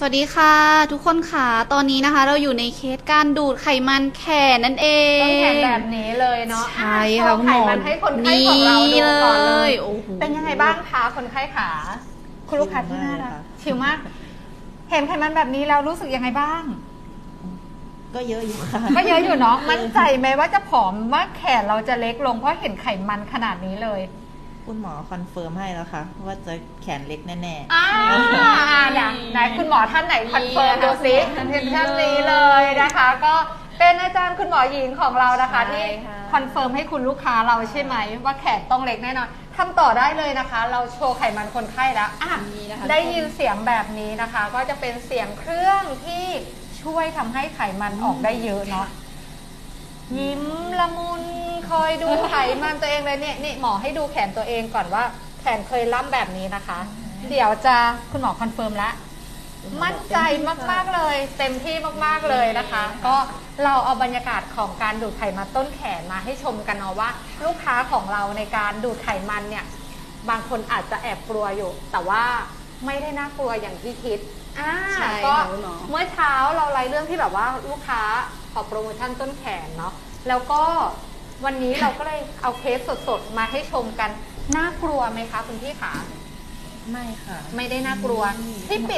สวัสดีค่ะทุกคนค่ะ ตอนนี้นะคะ เราอยู่ในเคสการดูดไขมันแขนนั่นเองต้นแขนแบบนี้เลยเนาะใช่อ่ค่ะโชว์ไขมันให้คนไข้ของเราดูก่อนเลยโอ้โหเป็นยังไงบ้างคะคนไข้ขาคุณลูกค้าที่น่ารักชิวมาก เห็นไขมันแบบนี้แล้วรู้สึกยังไงบ้าง ก็เยอะอยู่ค่ะก็เยอะอยู่เนาะมั่นใจไหมว่าจะผอมว่าแขนเราจะเล็กลงเพราะเห็นไขมันขนาดนี้เลย คุณหมอคอนเฟิร์มให้แล้วค่ะ ว่าจะแขนเล็กแน่อ่าไหนไหนคุณหมอท่านไหนคอนเฟิร์มดูซิท่านนี้เลยนะคะ ก็เป็นอาจารย์คุณหมอหญิงของเรานะคะใช่ที่ค่ะ คอนเฟิร์มให้คุณลูกค้าเราใช่ไหมว่าแขนต้องเล็กแน่นอนทำต่อได้เลยนะคะ เราโชว์ไขมันคนไข้แล้วอะ นี่นะคะ ได้ยินเสียงแบบนี้นะคะ ก็จะเป็นเสียงเครื่องที่ช่วยทำให้ไขมันออกได้เยอะเนาะยิ้มละมุน คอยดูไขมันตัวเองเลยเนี่ยนี่หมอให้ดูแขนตัวเองก่อนว่า แขนเคยล่ำแบบนี้นะคะ เดี๋ยวจะคุณหมอคอนเฟิร์มแล้วมั่นใจมากๆเลย เต็มที่มากๆเลยนะคะ ก็เราเอาบรรยากาศของการดูดไขมันต้นแขนมาให้ชมกันเนาะว่า ลูกค้าของเราในการดูดไขมันเนี่ย บางคนอาจจะแอบกลัวอยู่ แต่ว่าไม่ได้น่ากลัวอย่างที่คิดอ่าใช่ก็ค่ะคุณหมอ เมื่อเช้าเราไล่เรื่องที่แบบว่าลูกค้าขอโปรโมชั่นต้นแขนเนาะแล้วก็ วันนี้เราก็เลยเอาเคสสดๆ มาให้ชมกัน น่ากลัวไหมคะคุณพี่ขาๆไม่ค่ะ ไม่ได้น่ากลัว ที่ปิด